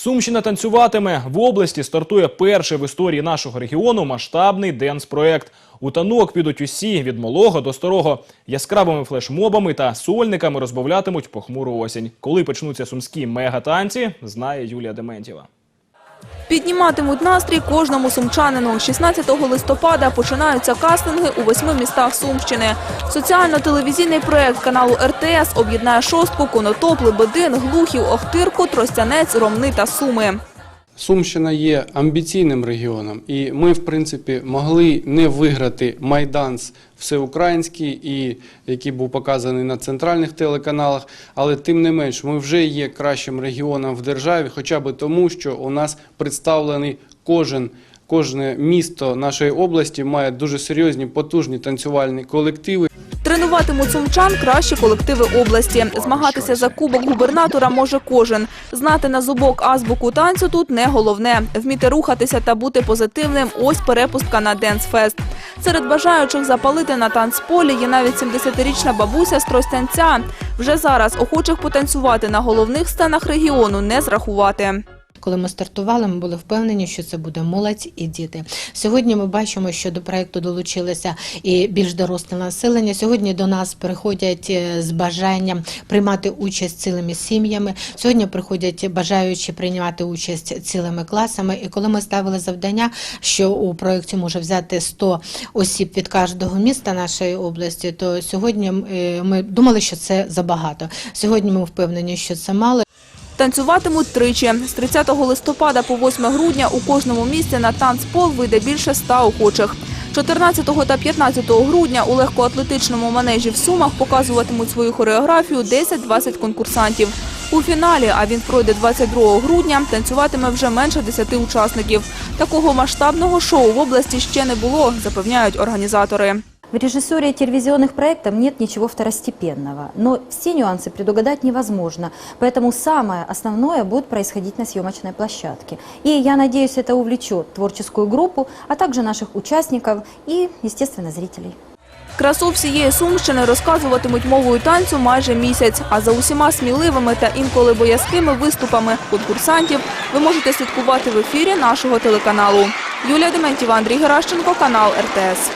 Сумщина танцюватиме. В області стартує перший в історії нашого регіону масштабний денс-проект. У танок підуть усі від малого до старого. Яскравими флешмобами та сольниками розбавлятимуть похмуру осінь. Коли почнуться сумські мегатанці, знає Юлія Дементєва. Підніматимуть настрій кожному сумчанину. 16 листопада починаються кастинги у восьми містах Сумщини. Соціально-телевізійний проект каналу РТС об'єднає шостку, Конотоп, Лебедин, Глухів, Охтирку, Тростянець, Ромни та Суми. Сумщина є амбіційним регіоном, і ми, в принципі, могли не виграти майданс всеукраїнський, і який був показаний на центральних телеканалах. Але тим не менш, ми вже є кращим регіоном в державі, хоча б тому, що у нас представлений кожен. Кожне місто нашої області має дуже серйозні потужні танцювальні колективи. Тренуватимуть сумчан кращі колективи області. Змагатися за кубок губернатора може кожен. Знати на зубок азбуку танцю тут не головне. Вміти рухатися та бути позитивним – ось перепустка на Денсфест. Серед бажаючих запалити на танцполі є навіть 70-річна бабуся з Тростянця. Вже зараз охочих потанцювати на головних сценах регіону не зрахувати. Коли ми стартували, ми були впевнені, що це буде молодь і діти. Сьогодні ми бачимо, що до проекту долучилося і більш доросле населення. Сьогодні до нас приходять е, з бажанням приймати участь цілими сім'ями. Сьогодні приходять бажаючи приймати участь цілими класами. І коли ми ставили завдання, що у проєкті може взяти 100 осіб від кожного міста нашої області, то сьогодні е, ми думали, що це забагато. Сьогодні ми впевнені, що це мало. Танцюватимуть тричі. З 30 листопада по 8 грудня у кожному місті на танцпол вийде більше 100 охочих. 14 та 15 грудня у легкоатлетичному манежі в Сумах показуватимуть свою хореографію 10-20 конкурсантів. У фіналі, а він пройде 22 грудня, танцюватиме вже менше 10 учасників. Такого масштабного шоу в області ще не було, запевняють організатори. В режиссуре телевизионных проектов нет ничего второстепенного, но все нюансы предугадать невозможно, поэтому самое основное будет происходить на съемочной площадке. И я надеюсь, это увлечет творческую группу, а также наших участников и, естественно, зрителей. Красу всієї Сумщини розказуватимуть мовою танцю майже місяць. А за усіма сміливими та інколи боязкими виступами конкурсантів ви можете слідкувати в ефірі нашого телеканалу. Юлія Дементєва, Андрій Геращенко, канал РТС.